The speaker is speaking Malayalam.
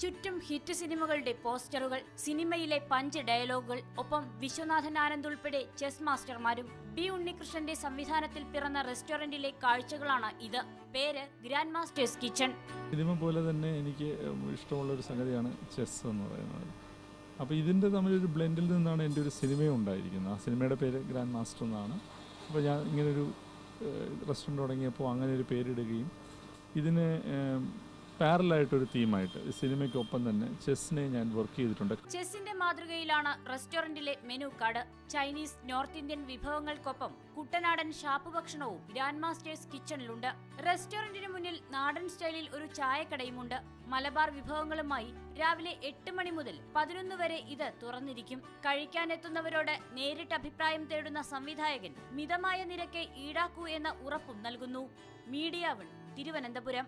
ചുറ്റും ഹിറ്റ് സിനിമകളുടെ പോസ്റ്ററുകൾ സിനിമയിലെ പഞ്ച് ഡയലോഗുകൾ ഒപ്പം വിശ്വനാഥൻ ആനന്ദ് ഉൾപ്പെടെ ചെസ് മാസ്റ്റർമാരും ബി ഉണ്ണികൃഷ്ണന്റെ സംവിധാനത്തിൽ പിറന്ന റെസ്റ്റോറന്റിലെ കാഴ്ചകളാണ് ഇത്. പേര് ഗ്രാൻഡ് മാസ്റ്റേഴ്സ് കിച്ചൺ. സിനിമ പോലെ തന്നെ എനിക്ക് ഇഷ്ടമുള്ള ഒരു സംഗതിയാണ് ചെസ് എന്ന് പറയുന്നത്. അപ്പോൾ ഇതിന്റെ തമ്മിലൊരു ബ്ലെൻഡിൽ നിന്നാണ് എന്റെ ഒരു സിനിമയും ഉണ്ടായിരിക്കുന്നത്. ആ സിനിമയുടെ പേര് ഗ്രാൻഡ് മാസ്റ്റർ എന്നാണ്. അപ്പോൾ ഞാൻ ഇങ്ങനൊരു റെസ്റ്റോറന്റ് തുടങ്ങിയപ്പോൾ അങ്ങനെ ഒരു പേരിടുകയും ഇതിന് പാരലായിട്ടൊരു തീമായിട്ട് സിനിമയ്ക്കൊപ്പം തന്നെ ചെസ്സിനെ ഞാൻ വർക്ക് ചെയ്തിട്ടുണ്ട്. ചെസ്സിന്റെ മാതൃകയിലാണ് റെസ്റ്റോറന്റിലെ menu card Chinese north Indian വിഭവങ്ങൾക്കൊപ്പം കുട്ടനാടൻ ഷാപ്പ് ഭക്ഷണവും ഗ്രാൻഡ് മാസ്റ്റേഴ്സ് കിച്ചണിലുണ്ട്. റെസ്റ്റോറന്റിന് മുന്നിൽ നാടൻ സ്റ്റൈലിൽ ഒരു ചായക്കടയുമുണ്ട്. മലബാർ വിഭവങ്ങളുമായി രാവിലെ എട്ട് മണി മുതൽ പതിനൊന്ന് വരെ ഇത് തുറന്നിരിക്കും. കഴിക്കാനെത്തുന്നവരോട് നേരിട്ട് അഭിപ്രായം തേടുന്ന സംവിധായകൻ മിതമായ നിരക്കെ ഈടാക്കൂ എന്ന ഉറപ്പും നൽകുന്നു. Media one Thiruvananthapuram.